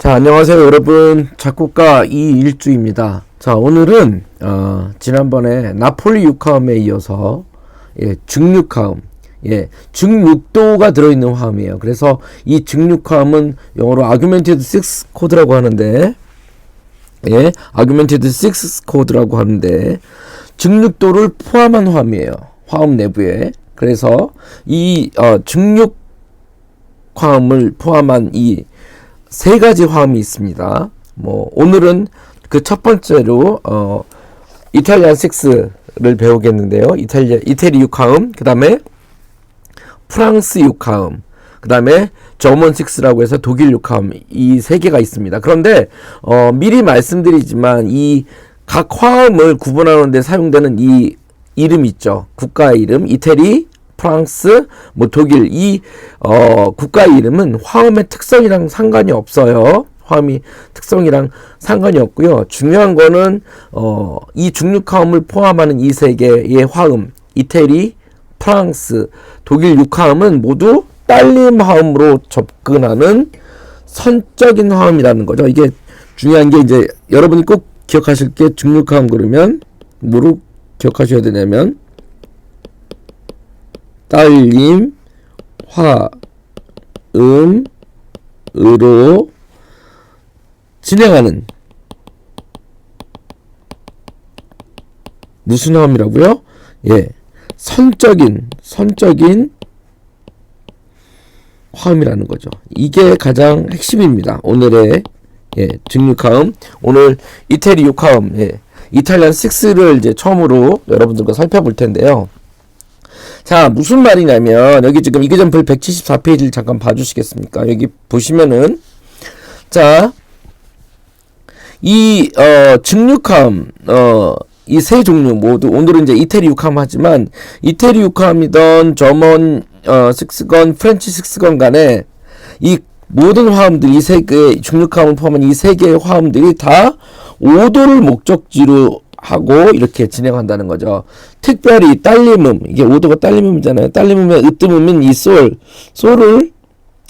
자, 안녕하세요, 여러분. 작곡가 이일주입니다. 자, 오늘은, 어, 지난번에 나폴리 육화음에 이어서, 예, 중육화음, 예, 중육도가 들어있는 화음이에요. 그래서 이 중육화음은 영어로 argumented six 코드라고 하는데, 예, argumented six 코드라고 하는데, 중육도를 포함한 화음이에요. 화음 내부에. 그래서 이, 어, 중육 화음을 포함한 이 세 가지 화음이 있습니다. 뭐 오늘은 그 첫 번째로 어 이탈리안 6를 배우겠는데요. 이탈리아 이태리 6화음, 그다음에 프랑스 6화음, 그다음에 저먼 6라고 해서 독일 6화음 이 세 개가 있습니다. 그런데 어 미리 말씀드리지만 이 각 화음을 구분하는 데 사용되는 이 이름 있죠. 국가 이름 이태리 프랑스, 뭐 독일 이 어, 국가 이름은 화음의 특성이랑 상관이 없어요. 화음이 특성이랑 상관이 없고요. 중요한 거는 어, 이 중육화음을 포함하는 이 세 개의 화음, 이태리, 프랑스, 독일 육화음은 모두 딸림 화음으로 접근하는 선적인 화음이라는 거죠. 이게 중요한 게 이제 여러분이 꼭 기억하실 게 중육화음 그러면 뭐로 기억하셔야 되냐면 딸림 화 음 으로 진행하는 무슨 화음이라고요? 예, 선적인 선적인 화음이라는 거죠. 이게 가장 핵심입니다. 오늘의 예, 증육화음 오늘 이태리 육화음 예, 이탈리안 6를 이제 처음으로 여러분들과 살펴볼 텐데요. 자, 무슨 말이냐면, 여기 지금 이계점플 174페이지를 잠깐 봐주시겠습니까? 여기 보시면은, 자, 이, 어, 증육함, 어, 이 세 종류 모두, 오늘은 이제 이태리 육함 하지만, 이태리 육함이던 저먼, 어, 식스건, 프렌치 식스건 간에, 이 모든 화음들, 이 세 개, 중육함을 포함한 이 세 개의 화음들이 다 5도를 목적지로 하고 이렇게 진행한다는 거죠. 특별히 딸림음 이게 오도가 딸림음이잖아요. 딸림음의 으뜸음인 이 솔, 솔을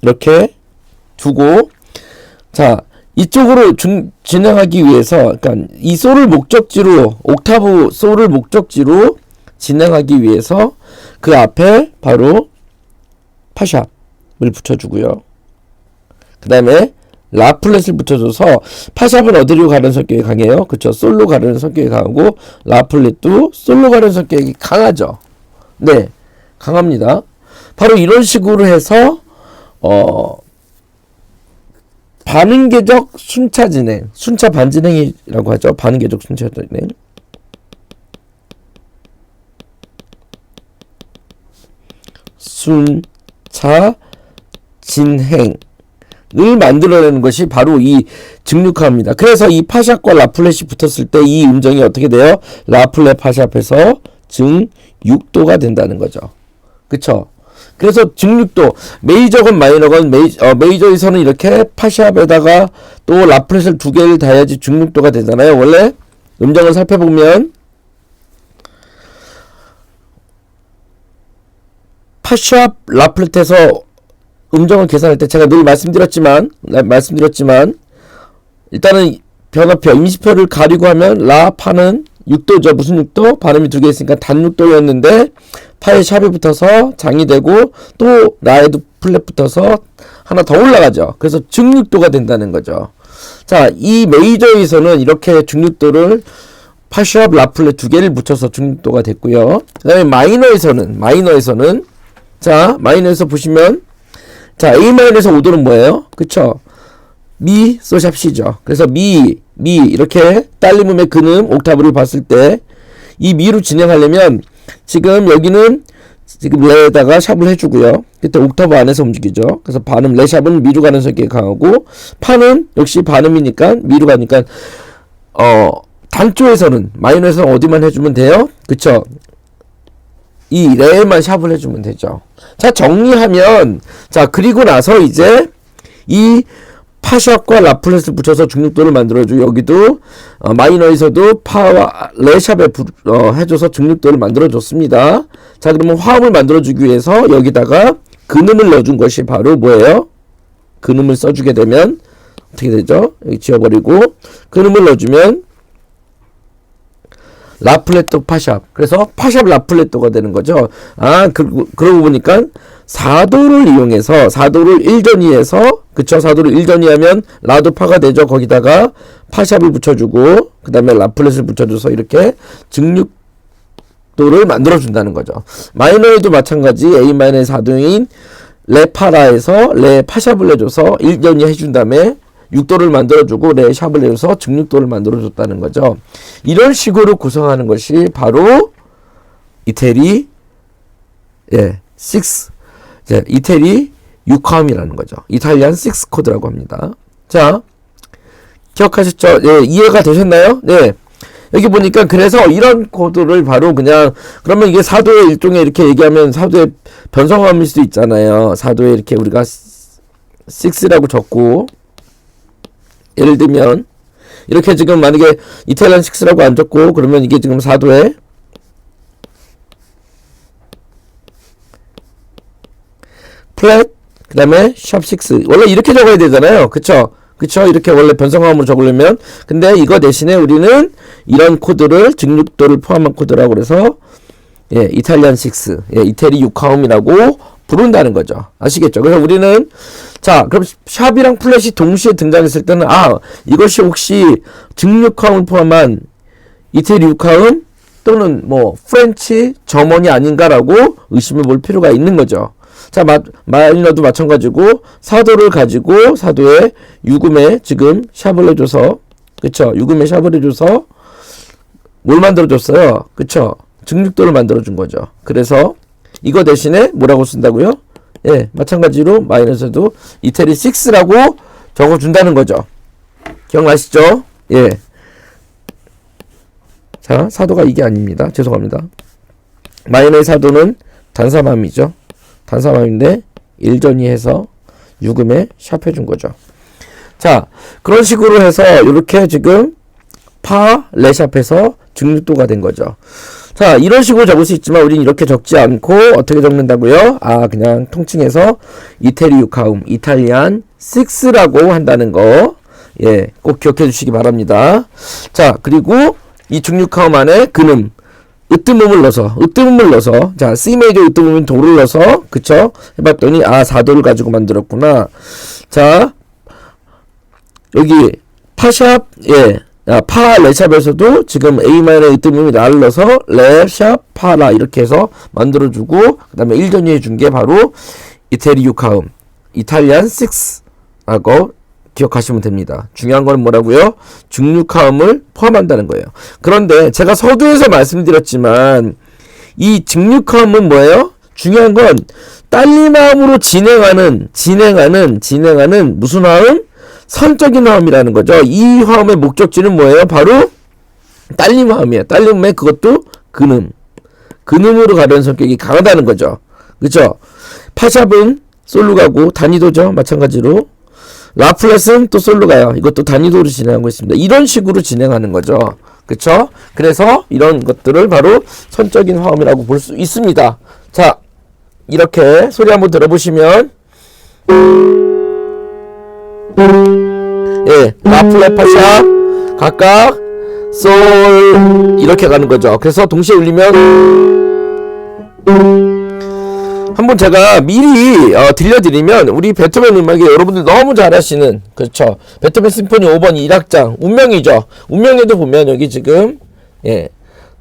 이렇게 두고 자 이쪽으로 중, 진행하기 위해서 그러니까 이 솔을 목적지로 옥타브 솔을 목적지로 진행하기 위해서 그 앞에 바로 파샵을 붙여주고요. 그 다음에 라플렛을 붙여줘서 파샵은 어디로 가는 성격이 강해요? 그쵸 솔로 가는 성격이 강하고 라플렛도 솔로 가는 성격이 강하죠. 네, 강합니다. 바로 이런 식으로 해서 어 반응계적 순차 진행, 순차 반진행이라고 하죠. 반응계적 순차 진행. 순차 진행. 을 만들어내는 것이 바로 이 증류화입니다. 그래서 이 파샵과 라플렛이 붙었을 때 이 음정이 어떻게 돼요? 라플렛 파샵에서 증6도가 된다는 거죠. 그쵸? 그래서 증6도 메이저건 마이너건 메이, 어, 메이저에서는 이렇게 파샵에다가 또 라플렛을 두 개를 다야지 증6도가 되잖아요. 원래 음정을 살펴보면 파샵 라플렛에서 음정을 계산할 때 제가 늘 말씀드렸지만 말씀드렸지만 일단은 변화표 임시표를 가리고 하면 라 파는 6도죠. 무슨 6도? 발음이 두 개 있으니까 단 6도였는데 파에 샵이 붙어서 장이 되고 또 라에도 플랫 붙어서 하나 더 올라가죠. 그래서 중육도가 된다는 거죠. 자, 이 메이저에서는 이렇게 중육도를 파샵 라플렛 두 개를 붙여서 중육도가 됐고요. 그 다음에 마이너에서는 마이너에서는 자 마이너에서 보시면 자, A마이너에서 5도는 뭐예요? 그쵸? 미, 소샵 C죠. 그래서 미, 미, 이렇게 딸림음의 근음, 옥타브를 봤을 때, 이 미로 진행하려면, 지금 여기는, 지금 레에다가 샵을 해주고요. 그때 옥타브 안에서 움직이죠. 그래서 반음, 레샵은 미로 가는 성격이 강하고, 파는 역시 반음이니까, 미로 가니까, 어, 단조에서는, 마이너에서는 어디만 해주면 돼요? 그쵸? 이 레에만 샵을 해주면 되죠. 자, 정리하면, 자, 그리고 나서 이제 이 파샵과 라플렛을 붙여서 중립도를 만들어주고, 여기도, 어, 마이너에서도 파와 레샵에 부, 어, 해줘서 중립도를 만들어줬습니다. 자, 그러면 화음을 만들어주기 위해서 여기다가 근음을 넣어준 것이 바로 뭐예요? 근음을 써주게 되면 어떻게 되죠? 여기 지워버리고 그음을 넣어주면 라플레토 파샵. 그래서 파샵 라플레토가 되는 거죠. 아, 그, 그러고 보니까 4도를 이용해서 4도를 1전이해서 그쵸? 4도를 1전이하면 라도 파가 되죠. 거기다가 파샵을 붙여주고 그 다음에 라플렛을 붙여줘서 이렇게 증육 도를 만들어준다는 거죠. 마이너에도 마찬가지 A 마이너의 4도인 레파라에서 레 파샵을 해줘서 1전이 해준 다음에 6도를 만들어주고 레 샵을 내줘서 증육도를 만들어줬다는 거죠. 이런 식으로 구성하는 것이 바로 이태리 예, 6 예, 이태리 6컴이라는 거죠. 이탈리안 6 코드라고 합니다. 자, 기억하셨죠? 예, 이해가 되셨나요? 네. 여기 보니까 그래서 이런 코드를 바로 그냥 그러면 이게 사도의 일종의 이렇게 얘기하면 사도의 변성함일 수도 있잖아요. 사도에 이렇게 우리가 6라고 적고 예를 들면 이렇게 지금 만약에 이탈리안 6라고 안 적고 그러면 이게 지금 4도에 플랫 그 다음에 샵6 원래 이렇게 적어야 되잖아요. 그쵸? 그쵸? 이렇게 원래 변성화음으로 적으려면. 근데 이거 대신에 우리는 이런 코드를 증육도를 포함한 코드라고 그래서 예 이탈리안 6 예, 이태리 6화음이라고 부른다는 거죠. 아시겠죠? 그래서 우리는 자 그럼 샵이랑 플랫이 동시에 등장했을 때는 아 이것이 혹시 증육화음을 포함한 이태리 6화음 또는 뭐 프렌치 저머니 아닌가라고 의심해 볼 필요가 있는 거죠 자, 마, 마이너도 마찬가지고 사도를 가지고 사도에 유금에 지금 샵을 해줘서 그쵸? 유금에 샵을 해줘서 뭘 만들어줬어요? 그쵸? 증육도를 만들어준 거죠. 그래서 이거 대신에 뭐라고 쓴다고요? 예, 마찬가지로 마이너스도 이태리 6라고 적어준다는 거죠. 기억나시죠? 예. 자, 사도가 이게 아닙니다. 죄송합니다. 마이너의 사도는 단사맘이죠. 단사맘인데 일전이 해서 유금에 샵해준 거죠. 자 그런 식으로 해서 이렇게 지금 파 레샵해서 증류도가 된 거죠. 자 이런 식으로 적을 수 있지만 우리는 이렇게 적지 않고 어떻게 적는다고요? 아 그냥 통칭해서 이태리 유카움 이탈리안 6라고 한다는 거 예, 꼭 기억해 주시기 바랍니다. 자, 그리고 이 중육하움 안에 근음, 으뜸음을 넣어서 으뜸음을 넣어서 자 C 메이저 으뜸음은 도를 넣어서 그쵸 해봤더니 아 4도를 가지고 만들었구나 자 여기 파샵 예 아, 파 레샵에서도 지금 A 마이너 으뜸음이 라를 넣어서 레샵 파라 이렇게 해서 만들어주고 그 다음에 1전이 해 준 게 바로 이태리 유카움 이탈리안 6라고 기억하시면 됩니다. 중요한 건 뭐라고요? 중육화음을 포함한다는 거예요. 그런데 제가 서두에서 말씀드렸지만 이 증육화음은 뭐예요? 중요한 건 딸림화음으로 진행하는 진행하는 진행하는 무슨 화음? 선적인 화음이라는 거죠. 이 화음의 목적지는 뭐예요? 바로 딸림 화음이에요. 딸림의 그것도 근음. 근음으로 가려는 성격이 강하다는 거죠. 그죠? 파샵은 솔로 가고 단위도죠. 마찬가지로. 라플렛은 또 솔로 가요. 이것도 단위도로 진행하고 있습니다. 이런 식으로 진행하는 거죠. 그쵸? 그래서 이런 것들을 바로 선적인 화음이라고 볼 수 있습니다. 자, 이렇게 소리 한번 들어보시면 예, 라플렛 파샵 각각 솔 이렇게 가는 거죠. 그래서 동시에 울리면 한번 제가 미리 어, 들려드리면 우리 베토벤 음악에 여러분들 너무 잘하시는 그렇죠 베토벤 심포니 5번 1악장 운명이죠 운명에도 보면 여기 지금 예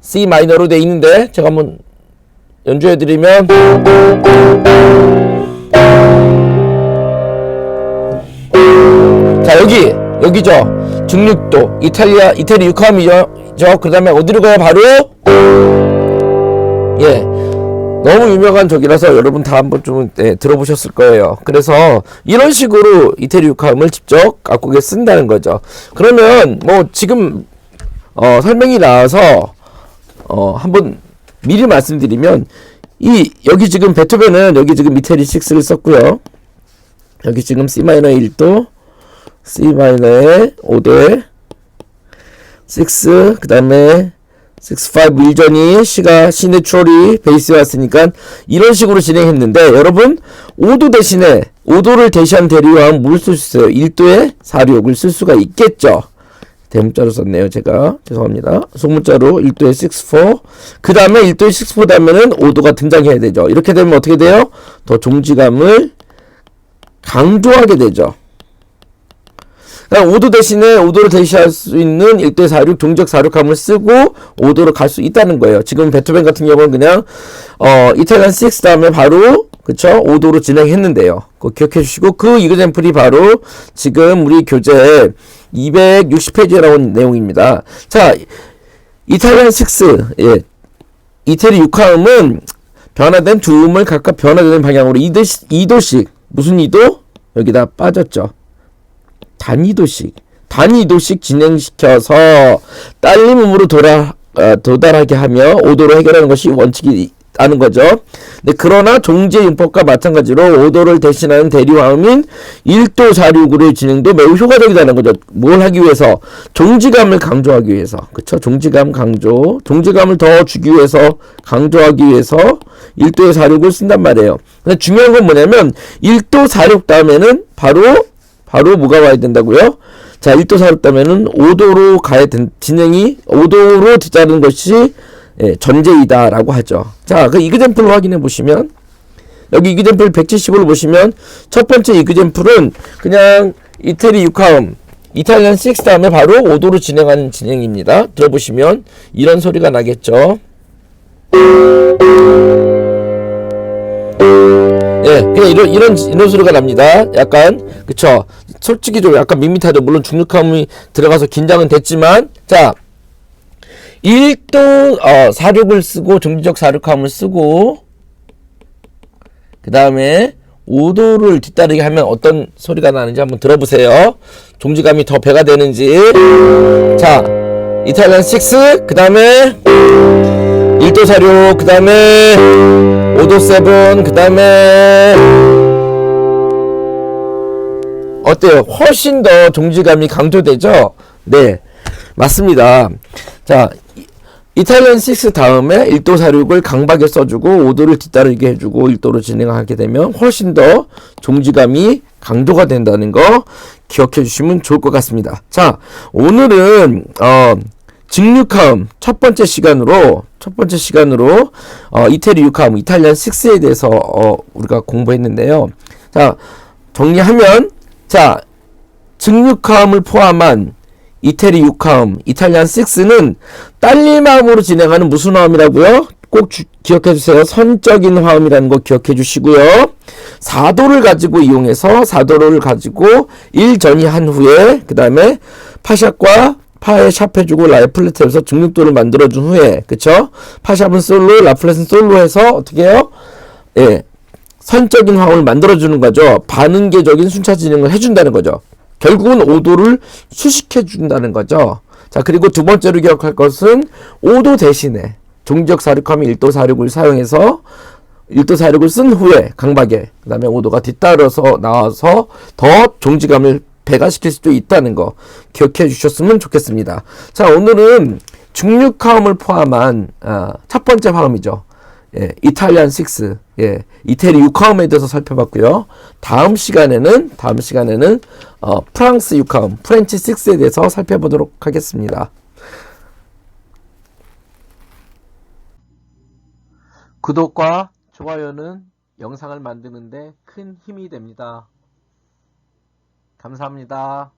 C 마이너로 돼 있는데 제가 한번 연주해 드리면 여기 여기죠 중육도 이탈리아 이태리 6함이죠 그 다음에 어디로 가요 바로 예 너무 유명한 적이라서 여러분 다 한번 좀 네, 들어보셨을 거예요. 그래서 이런 식으로 이태리 육함을 직접 각국에 쓴다는 거죠. 그러면 뭐 지금 어, 설명이 나와서 어, 한번 미리 말씀드리면 이 여기 지금 베토벤은 여기 지금 이태리 6를 썼고요. 여기 지금 C 마이너 1도 C 마이너의 5대 6 그 다음에 65 일전이 C가 C 내추럴이 베이스에 왔으니까 이런 식으로 진행했는데 여러분 5도 대신에 5도를 대시한 대리화음 뭘쓸 수 있어요? 1도의 46을 쓸 수가 있겠죠. 대문자로 썼네요, 제가. 죄송합니다. 소문자로 1도의 64. 그 다음에 1도의 64 다음에는 5도가 등장해야 되죠. 이렇게 되면 어떻게 돼요? 더 종지감을 강조하게 되죠. 그러니까 5도 대신에 5도를 대시할 수 있는 1대 46 종적 46함을 쓰고 5도로 갈 수 있다는 거예요. 지금 베토벤 같은 경우는 그냥 어 이탈리안 6 다음에 바로 그쵸 5도로 진행했는데요. 그거 기억해 주시고 그 이그젠플이 바로 지금 우리 교재 260페이지에 나온 내용입니다. 자 이탈리안 6 예. 이태리 6화음은 변화된 두 음을 각각 변화되는 방향으로 2도, 2도씩 무슨 2도? 여기다 빠졌죠. 단위도씩 단위도씩 진행시켜서 딸림음으로 돌아 어, 도달하게 하며 오도로 해결하는 것이 원칙이라는 거죠. 네, 그러나 종제 융법과 마찬가지로 오도를 대신하는 대리화음인 1도 469의 진행도 매우 효과적이라는 거죠. 뭘 하기 위해서? 종지감을 강조하기 위해서. 그쵸? 종지감 강조. 종지감을 더 주기 위해서, 강조하기 위해서 1도의 46을 쓴단 말이에요. 근데 중요한 건 뭐냐면 1도 46 다음에는 바로 바로 뭐가 와야 된다고요? 자, 1도 4였다면은 5도로 가야 된, 진행이 5도로 뒤자는 것이 예, 전제이다라고 하죠. 자, 그 이그젠플로 확인해 보시면 여기 이그젠플 170을 보시면 첫 번째 이그젠플은 그냥 이태리 6화음 이탈리안 6 다음에 바로 5도로 진행하는 진행입니다. 들어보시면 이런 소리가 나겠죠. 예, 그냥 이런 이런 이런 소리가 납니다. 약간 그쵸. 솔직히 좀 약간 밋밋하죠. 물론 중력함이 들어가서 긴장은 됐지만 자 1도 어, 사륙을 쓰고 정지적 사륙함을 쓰고 그 다음에 5도를 뒤따르게 하면 어떤 소리가 나는지 한번 들어보세요. 종지감이 더 배가 되는지. 자, 이탈리안 6, 그 다음에 1도 사륙, 그 다음에 5도 7, 그 다음에 어때요? 훨씬 더 종지감이 강조되죠? 네, 맞습니다. 자, 이- 이탈리안 6 다음에 1도 46을 강박에 써주고 5도를 뒤따르게 해주고 1도로 진행하게 되면 훨씬 더 종지감이 강조가 된다는 거 기억해 주시면 좋을 것 같습니다. 자, 오늘은 어, 직육화음 첫 번째 시간으로 첫 번째 시간으로 어, 이태리 육화음 이탈리안 6에 대해서 어, 우리가 공부했는데요. 자, 정리하면 자, 증육화음을 포함한 이태리 6화음, 이탈리안 6는 딸림 화음으로 진행하는 무슨 화음이라고요? 꼭 주- 기억해 주세요. 선적인 화음이라는 거 기억해 주시고요. 4도를 가지고 이용해서 4도를 가지고 1전이 한 후에 그 다음에 파샵과 파에 샵해주고 라플렛에서 중육도를 만들어준 후에 그쵸? 파샵은 솔로, 라플렛은 솔로 해서 어떻게 해요? 예, 선적인 화음을 만들어주는 거죠. 반응계적인 순차 진행을 해준다는 거죠. 결국은 5도를 수식해준다는 거죠. 자, 그리고 두 번째로 기억할 것은 5도 대신에 종지적 사륙함이 1도 사륙을 사용해서 1도 사륙을 쓴 후에 강박에 그 다음에 5도가 뒤따라서 나와서 더 종지감을 배가시킬 수도 있다는 거 기억해 주셨으면 좋겠습니다. 자, 오늘은 중육화음을 포함한 아, 첫 번째 화음이죠. 예, 이탈리안 6, 예, 이태리 6화음에 대해서 살펴봤고요. 다음 시간에는 다음 시간에는 어, 프랑스 6화음, 프렌치 6에 대해서 살펴보도록 하겠습니다. 구독과 좋아요는 영상을 만드는데 큰 힘이 됩니다. 감사합니다.